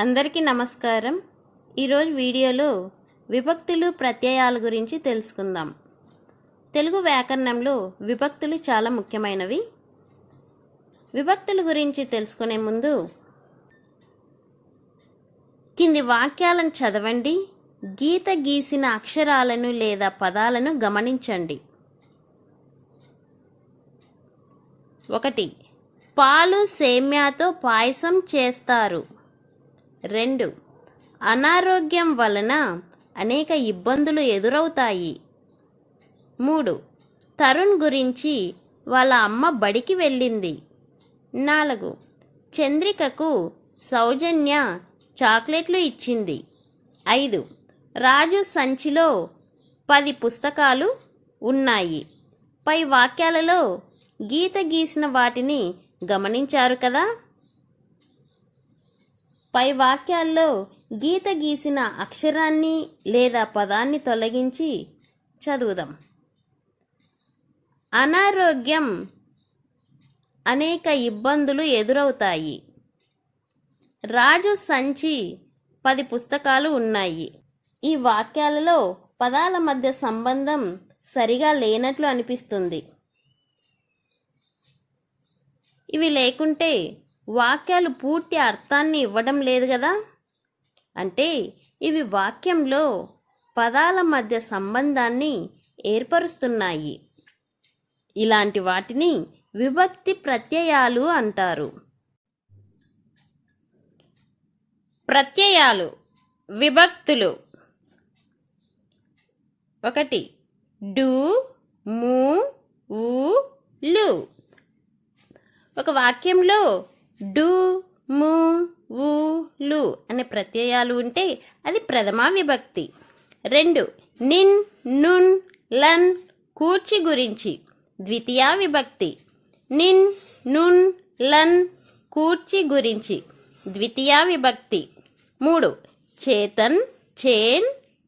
అందరికీ నమస్కారం. ఈరోజు వీడియోలో విభక్తులు ప్రత్యయాల గురించి తెలుసుకుందాం. తెలుగు వ్యాకరణంలో విభక్తులు చాలా ముఖ్యమైనవి. విభక్తుల గురించి తెలుసుకునే ముందు కింది వాక్యాలను చదవండి. గీత గీసిన అక్షరాలను లేదా పదాలను గమనించండి. ఒకటి పాలు సేమ్యాతో పాయసం చేస్తారు. రెండు. అనారోగ్యం వలన అనేక ఇబ్బందులు ఎదురవుతాయి. మూడు. తరుణ్ గురించి వాళ్ళ అమ్మ బడికి వెళ్ళింది. నాలుగు. చంద్రికకు సౌజన్య చాక్లెట్లు ఇచ్చింది. ఐదు. రాజు సంచిలో పది పుస్తకాలు ఉన్నాయి. పై వాక్యాలలో గీత గీసిన వాటిని గమనించారు కదా? పై వాక్యాల్లో గీత గీసిన అక్షరాన్ని లేదా పదాన్ని తొలగించి చదువుదాం. అనారోగ్యం అనేక ఇబ్బందులు ఎదురవుతాయి. రాజు సంచి పది పుస్తకాలు ఉన్నాయి. ఈ వాక్యాలలో పదాల మధ్య సంబంధం సరిగా లేనట్లు అనిపిస్తుంది. ఇవి లేకుంటే వాక్యాలు పూర్తి అర్థాన్ని ఇవ్వడం లేదు కదా? అంటే ఇవి వాక్యంలో పదాల మధ్య సంబంధాన్ని ఏర్పరుస్తున్నాయి. ఇలాంటి వాటిని విభక్తి ప్రత్యయాలు అంటారు. ప్రత్యయాలు విభక్తులు. ఒకటి డు ము ఊ లు. ఒక వాక్యంలో డు ము ఊ లు అనే ప్రత్యయాలు ఉంటే అది ప్రథమా విభక్తి. రెండు నిన్ నున్ లన్ కూర్చి గురించి ద్వితీయ విభక్తి. నిన్ నున్ లన్ కూర్చి గురించి ద్వితీయ విభక్తి. మూడు చేతన్ చేన్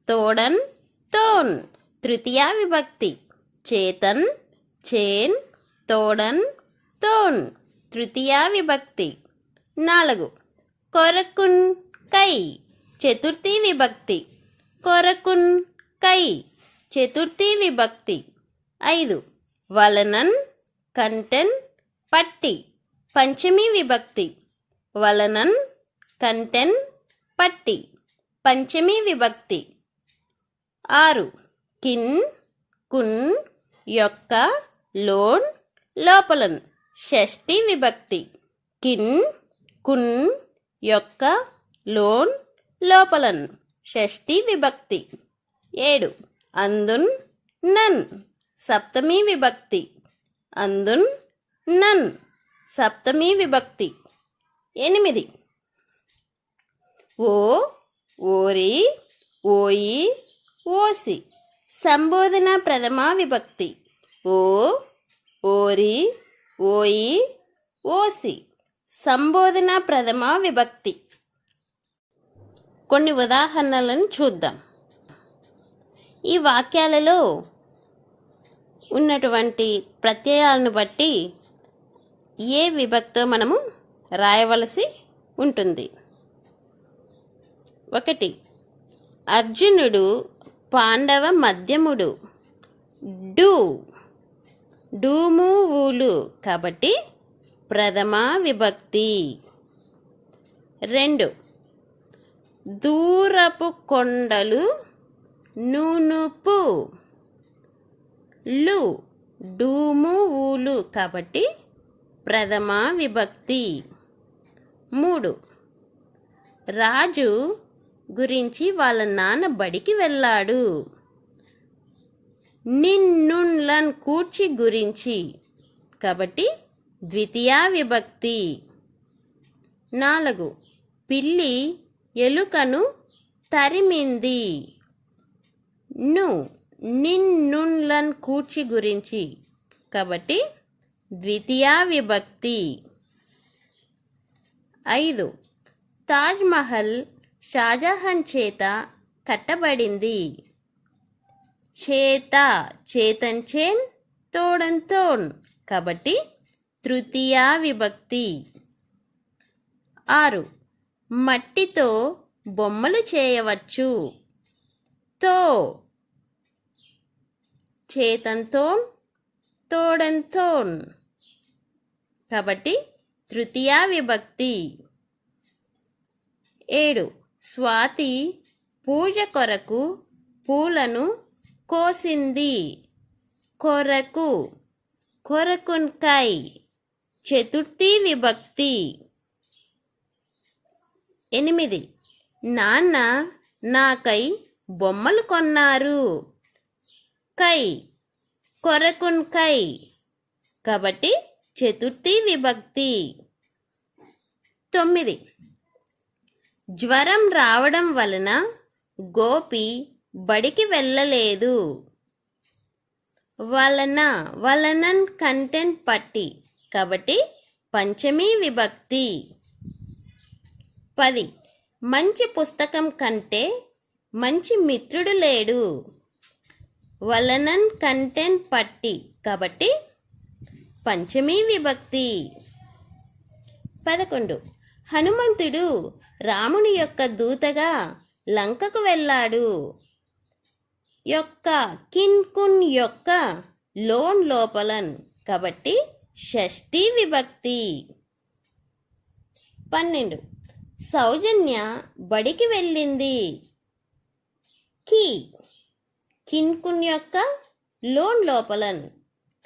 తోడన్ తోన్ తృతీయ విభక్తి. చేతన్ చేన్ తోడన్ తోన్ తృతీయ విభక్తి. నాలుగు. కొరకున్ కై. చతుర్థి విభక్తి. కొరకున్ కై. చతుర్థి విభక్తి. ఐదు. వలనన్ కంటెన్ పట్టి. పంచమి విభక్తి. వలనన్ కంటెన్ పట్టి. పంచమి విభక్తి. ఆరు. కిన్ కున్ యొక్క లోన్ లోపలన్. షష్ఠి విభక్తి. కిన్ కున్ యొక్క లోన్ లోపలన్. షష్ఠి విభక్తి. ఏడు. అందున్ నన్. సప్తమి విభక్తి. అందున్ నన్. సప్తమి విభక్తి. ఎనిమిది. ఓ ఓరి ఓయి ఓసి. సంబోధన ప్రథమా విభక్తి. ఓ ఓరి ఓయి ఓసి సంబోధన ప్రథమ విభక్తి? కొన్ని ఉదాహరణలను చూద్దాం. ఈ వాక్యాలలో ఉన్నటువంటి ప్రత్యయాలను బట్టి ఏ విభక్తో మనము రాయవలసి ఉంటుంది? ఒకటి అర్జునుడు పాండవ మధ్యముడు డు డూము ఊలు కాబట్టి ప్రథమ విభక్తి. రెండు. దూరపు కొండలు నునుపు లు డూము ఊలు కాబట్టి ప్రథమ విభక్తి. మూడు. రాజు గురించి వాళ్ళ నాన్న బడికి వెళ్ళాడు. నిన్నున్లన్ కూర్చి గురించి. కాబట్టి ద్వితీయ విభక్తి నాలుగు. పిల్లి ఎలుకను తరిమింది. ను. నిన్నున్లన్ కూర్చి గురించి. కాబట్టి ద్వితీయ విభక్తి ఐదు తాజ్మహల్ షాజహాన్ చేత కట్టబడింది. చేత చేతన్ చేన్ తోడన్ తోన్. కాబట్టి తృతీయ విభక్తి. ఆరు. మట్టితో బొమ్మలు చేయవచ్చు. తో. చేతంతోన్ తోడంతోన్ కాబట్టి తృతీయా విభక్తి. ఏడు. స్వాతి పూజ కొరకు పూలను కోసింది కొరకు. కొరకున్కై చతుర్థి విభక్తి. ఎనిమిది. నాన్న నాకై బొమ్మలు కొన్నారు. కై కొరకున్కై కాబట్టి చతుర్థి విభక్తి. తొమ్మిది. జ్వరం రావడం వలన గోపి బడికి వెళ్ళలేదు. వలన వలనన్ కంటెంట్ పట్టి కాబట్టి పంచమీ విభక్తి. పది. మంచి పుస్తకం కంటే మంచి మిత్రుడు లేడు. వలనన్ కంటెంట్ పట్టి కాబట్టి పంచమీ విభక్తి. పదకొండు. హనుమంతుడు రాముని యొక్క దూతగా లంకకు వెళ్ళాడు. యొక్క కిన్కున్ యొక్క లోన్ లోపలన్ కాబట్టి షష్ఠీ విభక్తి. పన్నెండు. సౌజన్య బడికి వెళ్ళింది. కి కిన్కున్ యొక్క లోన్ లోపలన్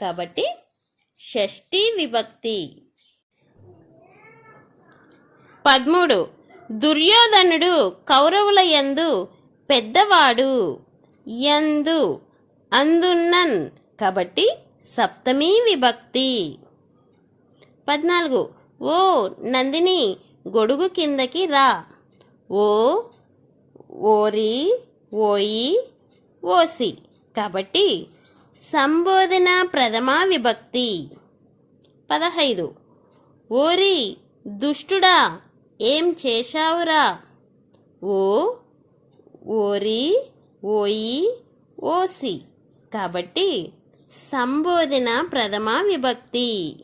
కాబట్టి షష్ఠీ విభక్తి. పదమూడు. దుర్యోధనుడు కౌరవుల యందు పెద్దవాడు. యందు అందున్నన్ కాబట్టి సప్తమీ విభక్తి. పద్నాలుగు ఓ నందిని గొడుగు కిందకి రా. ఓ ఓరి ఓయి ఓసి కాబట్టి సంబోధన ప్రథమా విభక్తి. పదహైదు ఓరి దుష్టుడా ఏం చేశావురా? ఓ ఓరి ఓఈ ఓసి. కాబట్టి సంబోధన ప్రథమా విభక్తి.